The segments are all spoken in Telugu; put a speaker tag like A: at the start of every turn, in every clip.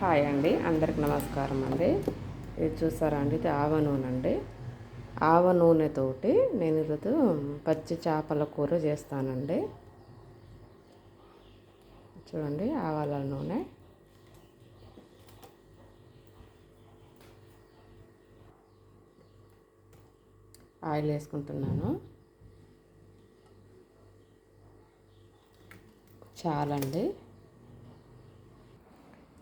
A: హాయ్ అండి. అందరికి నమస్కారం అండి. ఇది చూసారా అండి? ఇది ఆవ నూనె అండి. ఆవ నూనెతోటి నేను ఈరోజు పచ్చి చేపల కూర చేస్తానండి. చూడండి ఆవాల నూనె. ఆయిల్ వేసుకుంటున్నాను. చాలండి.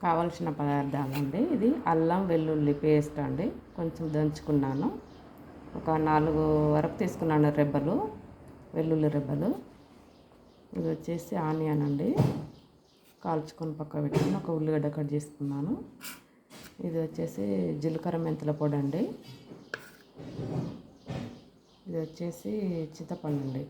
A: కావలసిన పదార్థాలు అండి ఇది అల్లం వెల్లుల్లి పేస్ట్ అండి. కొంచెం దంచుకున్నాను. ఒక నాలుగు వరకు తీసుకున్నాను రెబ్బలు వెల్లుల్లి రెబ్బలు. ఇది వచ్చేసి ఆనియన్ అండి. కాల్చుకొని పక్క పెట్టుకుని ఒక ఉల్లిగడ్డ కట్ చేసుకున్నాను. ఇది వచ్చేసి జీలకర్ర మెంతుల పొడి అండి. ఇది వచ్చేసి చింతపండు అండి.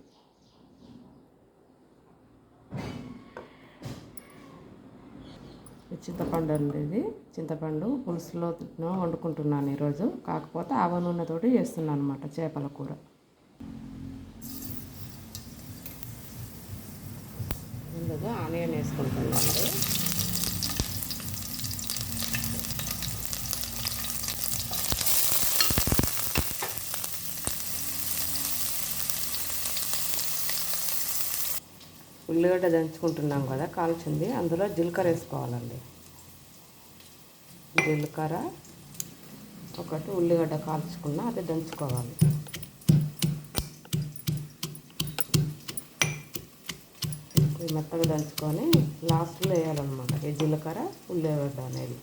A: చింతపండు అండి ఇది. చింతపండు పులుసులో వండుకుంటున్నాను ఈరోజు. కాకపోతే ఆవ నూనెతోటి చేస్తున్నాను అనమాట చేపల కూర. ముందుగా ఆనియన్ వేసుకుంటున్నాను. ఉల్లిగడ్డ దంచుకుంటున్నాం కదా కాల్చింది. అందులో జీలకర్ర వేసుకోవాలండి. జీలకర్ర ఒకటి ఉల్లిగడ్డ కాల్చుకున్న అది దంచుకోవాలి. మెత్తగా దంచుకొని లాస్ట్లో వేయాలన్నమాట. ఈ జీలకర్ర ఉల్లిగడ్డ అనేది.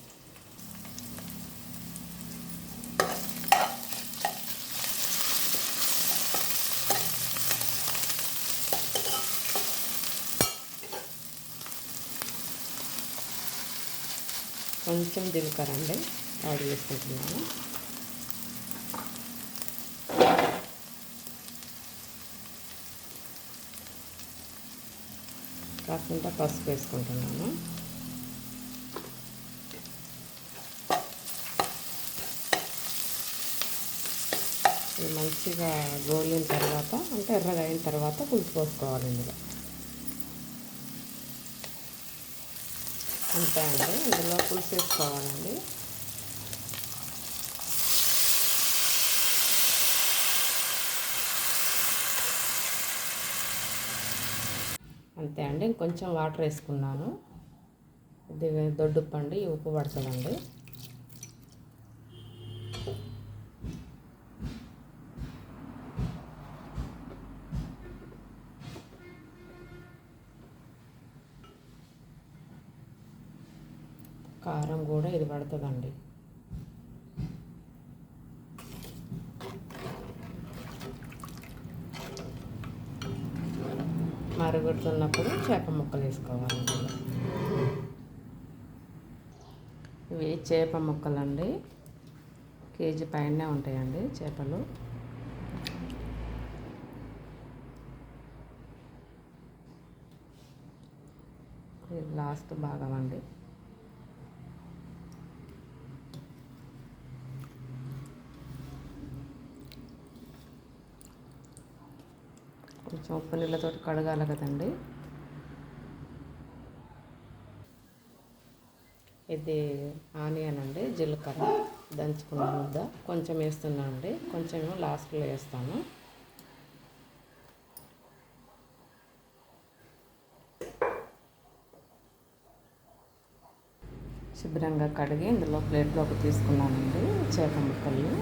A: కొంచెం జీలకర్ర అండి యాడ్ చేసుకుంటున్నాను. కాకుండా పసుపు వేసుకుంటున్నాను. మంచిగా గోలిన తర్వాత అంటే ఎర్రగా అయిన తర్వాత పులుసు పోసుకోవాలి ఇందులో. అంతే అండి ఇందులో పులుసు వేసుకోవాలండి. అంతే అండి. ఇంకొంచెం వాటర్ వేసుకున్నాను. ఇది దొడ్డుప్పండి ఉప్పు పడుతుందండి. కారం కూడా ఇది పడుతుందండి. మరుగుతున్నప్పుడు చేప ముక్కలు వేసుకోవాలి ఇవి చేప ముక్కలండి. కేజీ పైనే ఉంటాయండి చేపలు. లాస్ట్ భాగం అండి. కొంచెం ఉప్పు నీళ్ళతో కడగాలి కదండి. ఇది ఆనియన్ అండి జీలకర్ర దంచుకున్న ముద్ద. కొంచెం వేస్తున్నా అండి కొంచెం లాస్ట్లో వేస్తాను. శుభ్రంగా కడిగి ఇందులో ప్లేట్లోకి తీసుకున్నానండి చేప ముక్కలు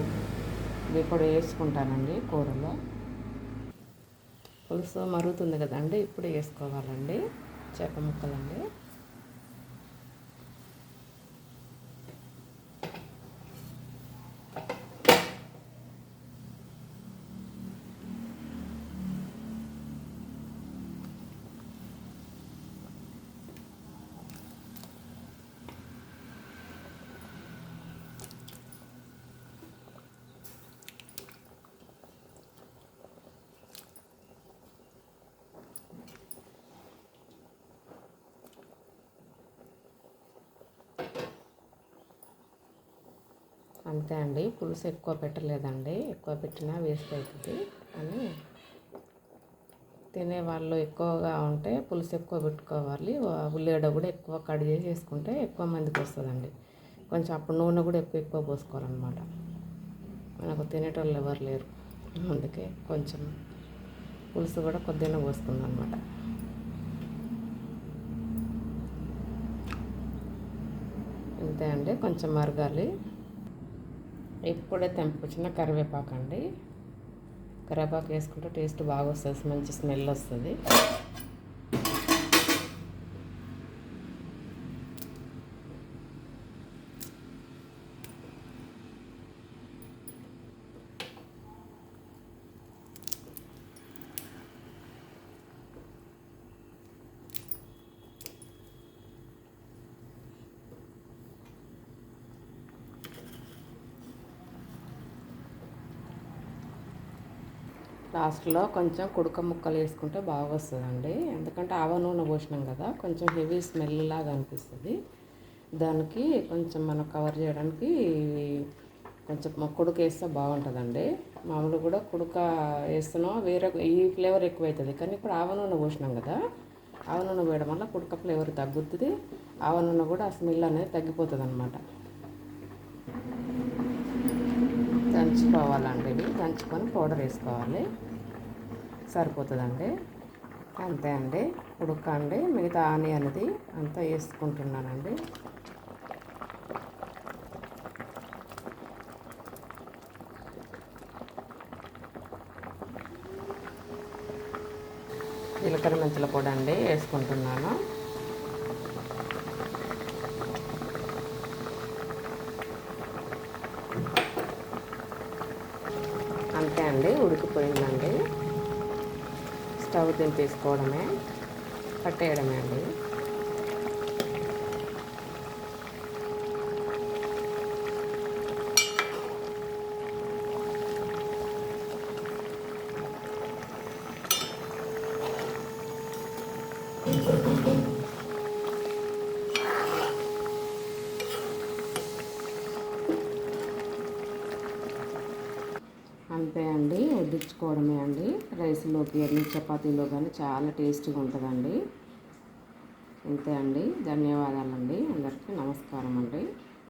A: ఇవి కూడా వేసుకుంటానండి కూరలో. పులుసు మరుగుతుంది కదండి ఇప్పుడు వేసుకోవాలండి. చేప ముక్కలండి. అంతే అండి. పులుసు ఎక్కువ పెట్టలేదండి. ఎక్కువ పెట్టినా వేస్ట్ అవుతుంది అని తినే వాళ్ళు ఎక్కువగా ఉంటే పులుసు ఎక్కువ పెట్టుకోవాలి. ఉల్లిగడ్డ కూడా ఎక్కువ కట్ చేసి వేసుకుంటే ఎక్కువ మందికి వస్తుందండి. కొంచెం అప్పుడు నూనె కూడా ఎక్కువ ఎక్కువ పోసుకోవాలన్నమాట. మనకు తినేటోళ్ళు ఎవరు లేరు. అందుకే కొంచెం పులుసు కూడా కొద్దిగా పోసుకుంది అనమాట అంతే అండి. కొంచెం మరగాలి. ఇప్పుడే తెంపుకొచ్చిన కరివేపాకు అండి కరివేపాకు వేసుకుంటే టేస్ట్ బాగా వస్తుంది మంచి స్మెల్ వస్తుంది. లాస్ట్లో కొంచెం కుడక ముక్కలు వేసుకుంటే బాగా వస్తుందండి. ఎందుకంటే ఆవ నూనె పోసినాం కదా కొంచెం హెవీ స్మెల్ లాగా అనిపిస్తుంది. దానికి కొంచెం మనం కవర్ చేయడానికి కొంచెం కుడక వేస్తే బాగుంటుందండి. మామూలు కూడా కుడక వేస్తున్నాం వేరే ఈ ఫ్లేవర్ ఎక్కువ అవుతుంది కానీ ఇప్పుడు ఆవ నూనె పోసినాం కదా ఆవ నూనె పోయడం వల్ల కుడక ఫ్లేవర్ తగ్గుతుంది ఆవ నూనె కూడా ఆ స్మెల్ అనేది తగ్గిపోతుంది అనమాట దంచుకోవాలండి ఇవి. దంచుకొని పౌడర్ వేసుకోవాలి. సరిపోతుందండి. అంతే అండి. ఉడకండి. మిగతా అనేది అంతా వేసుకుంటున్నానండి. జీలకర్ర మెంతుల పొడి అండి వేసుకుంటున్నాను. అంతే అండి ఉడికిపోయిందండి. స్టవ్ దింపేసుకోవడమే పట్టేయడమే అండి. అంతే అండి వడ్డించుకోవడమే అండి. రైస్లోకి అన్ని చపాతీలో కానీ చాలా టేస్టీగా ఉంటుందండి. అంతే అండి. ధన్యవాదాలండి. అందరికీ నమస్కారం అండి.